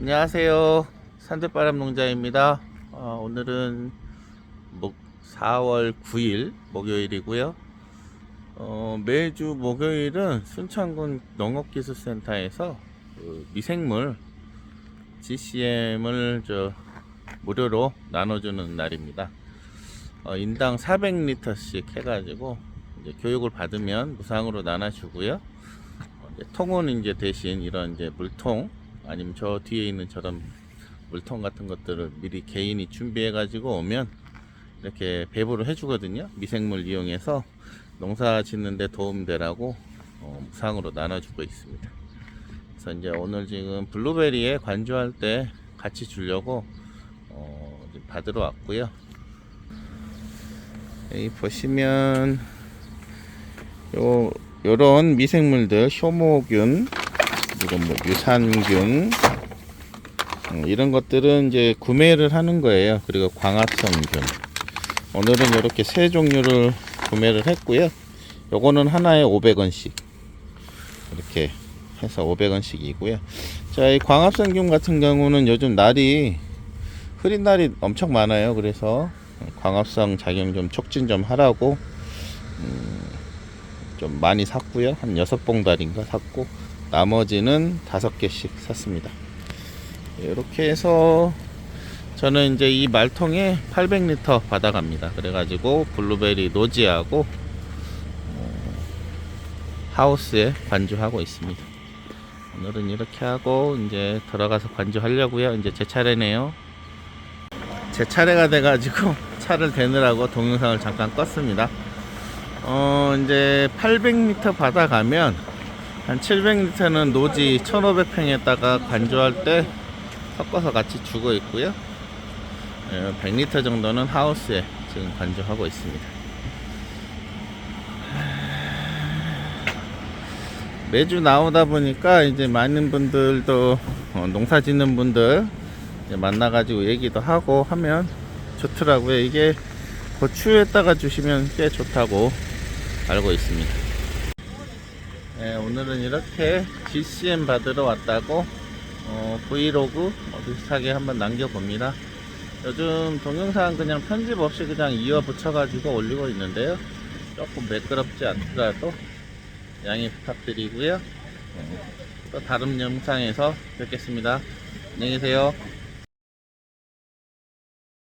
안녕하세요. 산들바람 농자입니다. 어, 오늘은 목 4월 9일 목요일이고요. 어, 매주 목요일은 순창군 농업기술센터에서 그 미생물 GCM을 저 무료로 나눠주는 날입니다. 어, 인당 400리터씩 해가지고 교육을 받으면 무상으로 나눠주고요. 어, 통은 이제 대신 이런 이제 물통 아니면 저 뒤에 있는 저런 물통 같은 것들을 미리 개인이 준비해 가지고 오면 이렇게 배부를 해주거든요. 미생물 이용해서 농사 짓는데 도움되라고 어, 무상으로 나눠주고 있습니다. 그래서 이제 오늘 지금 블루베리에 관주할 때 같이 주려고 어, 받으러 왔고요. 여기 보시면 요 요런 미생물들 효모균 이건 뭐 유산균 음, 이런 것들은 이제 구매를 하는 거예요. 그리고 광합성균. 오늘은 이렇게 세 종류를 구매를 했고요. 요거는 하나에 500원씩 이렇게 해서 500원씩이고요. 자, 이 광합성균 같은 경우는 요즘 날이 흐린 날이 엄청 많아요. 그래서 광합성 작용 좀 촉진 좀 하라고 음, 좀 많이 샀고요. 한 여섯 봉다리인가 샀고 나머지는 다섯 개씩 샀습니다. 이렇게 해서 저는 이제 이 말통에 800리터 받아갑니다. 그래가지고 블루베리 노지하고 어, 하우스에 관주하고 있습니다. 오늘은 이렇게 하고 이제 들어가서 관주하려고요. 이제 제 차례네요. 제 차례가 돼가지고 차를 대느라고 동영상을 잠깐 껐습니다. 어 이제 800m 받아가면 한 700리터는 노지 1500평에다가 관조할 때 섞어서 같이 주고 있고요. 100리터 정도는 하우스에 지금 관조하고 있습니다. 매주 나오다 보니까 이제 많은 분들도 어, 농사 짓는 분들 만나가지고 얘기도 하고 하면 좋더라고요. 이게 고추에다가 주시면 꽤 좋다고 알고 있습니다. 네, 오늘은 이렇게 GCM 받으러 왔다고 어, 브이로그 뭐 비슷하게 한번 남겨봅니다. 요즘 동영상 그냥 편집 없이 그냥 이어 붙여가지고 올리고 있는데요. 조금 매끄럽지 않더라도 양해 부탁드리고요. 어, 또 다른 영상에서 뵙겠습니다. 안녕히 계세요.